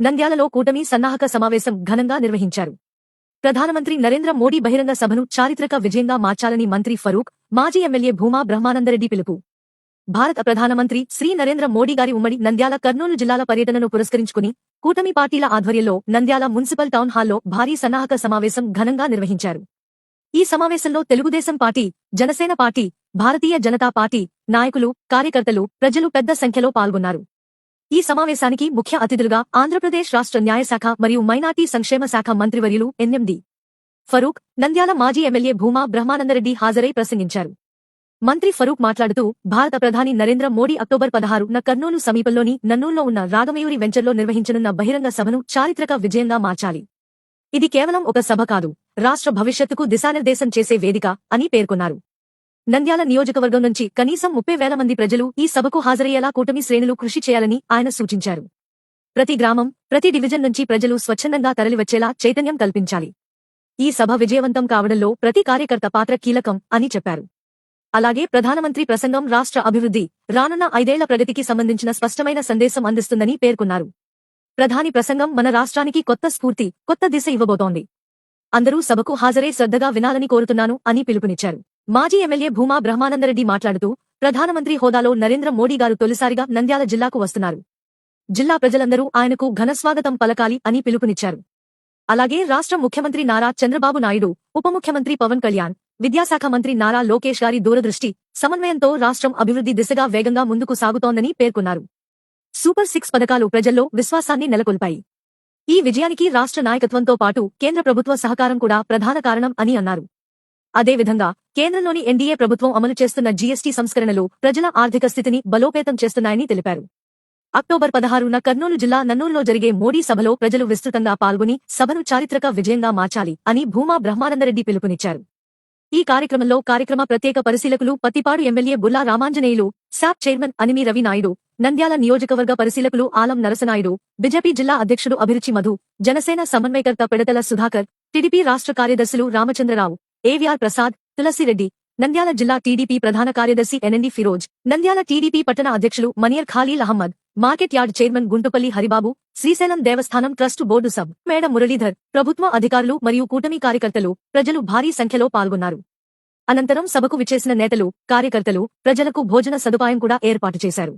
నంద్యాలలో కూటమి సన్నాహక సమావేశం ఘనంగా నిర్వహించారు. ప్రధానమంత్రి నరేంద్ర మోడీ బహిరంగ సభను చారిత్రక విజయంగా మార్చాలని మంత్రి ఫరూక్ మాజీ ఎమ్మెల్యే భూమా బ్రహ్మానందరెడ్డి పిలుపు. భారత ప్రధానమంత్రి శ్రీ నరేంద్ర మోడీ గారి ఉమ్మడి నంద్యాల కర్నూలు జిల్లాల పర్యటనను పురస్కరించుకుని కూటమి పార్టీల ఆధ్వర్యంలో నంద్యాల మున్సిపల్ టౌన్ హాల్లో భారీ సన్నాహక సమావేశం ఘనంగా నిర్వహించారు. ఈ సమావేశంలో Telugu Desam party Janasena party Bharatiya Janata party నాయకులు కార్యకర్తలు ప్రజలు పెద్ద సంఖ్యలో పాల్గొన్నారు. ఈ సమావేశానికి ముఖ్య అతిథులుగా ఆంధ్రప్రదేశ్ రాష్ట్ర న్యాయశాఖ మరియు మైనార్టీ సంక్షేమ శాఖ మంత్రివర్యులు ఎన్ఎండి ఫరూక్ నంద్యాల మాజీ ఎమ్మెల్యే భూమా బ్రహ్మానందరెడ్డి హాజరై ప్రసంగించారు. మంత్రి ఫరూక్ మాట్లాడుతూ భారత ప్రధాని నరేంద్ర మోడీ అక్టోబర్ పదహారున కర్నూలు సమీపంలోని నన్నూల్లో ఉన్న రాగమయూరి వెంచర్లో నిర్వహించనున్న బహిరంగ సభను చారిత్రక విజయంగా మార్చాలి. ఇది కేవలం ఒక సభ కాదు రాష్ట్ర భవిష్యత్తుకు దిశానిర్దేశం చేసే వేదిక అని పేర్కొన్నారు. నంద్యాల నియోజకవర్గం నుంచి కనీసం ముప్పై వేల మంది ప్రజలు ఈ సభకు హాజరయ్యేలా కూటమి శ్రేణులు కృషి చేయాలని ఆయన సూచించారు. ప్రతి గ్రామం ప్రతి డివిజన్ నుంచి ప్రజలు స్వచ్ఛందంగా తరలివచ్చేలా చైతన్యం కల్పించాలి. ఈ సభ విజయవంతం కావడంలో ప్రతి కార్యకర్త పాత్ర కీలకం అని చెప్పారు. అలాగే ప్రధానమంత్రి ప్రసంగం రాష్ట్ర అభివృద్ధి రానున్న ఐదేళ్ళ ప్రగతికి సంబంధించిన స్పష్టమైన సందేశం అందిస్తుందని పేర్కొన్నారు. ప్రధాని ప్రసంగం మన రాష్ట్రానికి కొత్త స్ఫూర్తి కొత్త దిశ ఇవ్వబోతోంది. అందరూ సభకు హాజరై శ్రద్ధగా వినాలని కోరుతున్నాను అని పిలుపునిచ్చారు. మాజీ ఎమ్మెల్యే భూమా బ్రహ్మానందరెడ్డి మాట్లాడుతూ ప్రధానమంత్రి హోదాలో నరేంద్ర మోడీ గారు తొలిసారిగా నంద్యాల జిల్లాకు వస్తున్నారు. జిల్లా ప్రజలందరూ ఆయనకు ఘనస్వాగతం పలకాలి అని పిలుపునిచ్చారు. అలాగే రాష్ట్ర ముఖ్యమంత్రి నారా చంద్రబాబు నాయుడు ఉప ముఖ్యమంత్రి పవన్ కళ్యాణ్ విద్యాశాఖ మంత్రి నారా లోకేష్ గారి దూరదృష్టి సమన్వయంతో రాష్ట్రం అభివృద్ధి దిశగా వేగంగా ముందుకు సాగుతోందని పేర్కొన్నారు. సూపర్ సిక్స్ పథకాలు ప్రజల్లో విశ్వాసాన్ని నెలకొల్పాయి. ఈ విజయానికి రాష్ట్ర నాయకత్వంతో పాటు కేంద్ర ప్రభుత్వ సహకారం కూడా ప్రధాన కారణం అని అన్నారు. అదేవిధంగా కేంద్రంలోని ఎన్డీఏ ప్రభుత్వం అమలు చేస్తున్న జీఎస్టీ సంస్కరణలు ప్రజల ఆర్థిక స్థితిని బలోపేతం చేస్తున్నాయని తెలిపారు. అక్టోబర్ పదహారున కర్నూలు జిల్లా నన్నూరులో జరిగే మోడీ సభలో ప్రజలు విస్తృతంగా పాల్గొని సభను చారిత్రక విజయంగా మార్చాలి అని భూమా బ్రహ్మానందరెడ్డి పిలుపునిచ్చారు. ఈ కార్యక్రమంలో కార్యక్రమ ప్రత్యేక పరిశీలకులు Pattipadu MLA Bulla Ramanjaneyulu SAAP chairman Animi Ravi Naidu Nandyal నియోజకవర్గ పరిశీలకులు ఆలం నరసనాయుడు బిజెపి జిల్లా అధ్యక్షుడు అభిరుచి మధు జనసేన సమన్వయకర్త పెడతల సుధాకర్ టీడీపీ రాష్ట్ర కార్యదర్శులు రామచంద్రరావు ఏవిఆర్ ప్రసాద్ తులసిరెడ్డి నంద్యాల జిల్లా టీడీపీ ప్రధాన కార్యదర్శి ఎన్ఎండి ఫిరోజ్ నంద్యాల టీడీపీ పట్టణ అధ్యక్షులు Maniyar Khalil Ahmed market yard chairman Guntupalli Haribabu Srisailam దేవస్థానం ట్రస్టు బోర్డు సబ్ మేడ మురళీధర్ ప్రభుత్వ అధికారులు మరియు కూటమి కార్యకర్తలు ప్రజలు భారీ సంఖ్యలో పాల్గొన్నారు. అనంతరం సభకు విచ్చేసిన నేతలు కార్యకర్తలు ప్రజలకు భోజన సదుపాయం కూడా ఏర్పాటు చేశారు.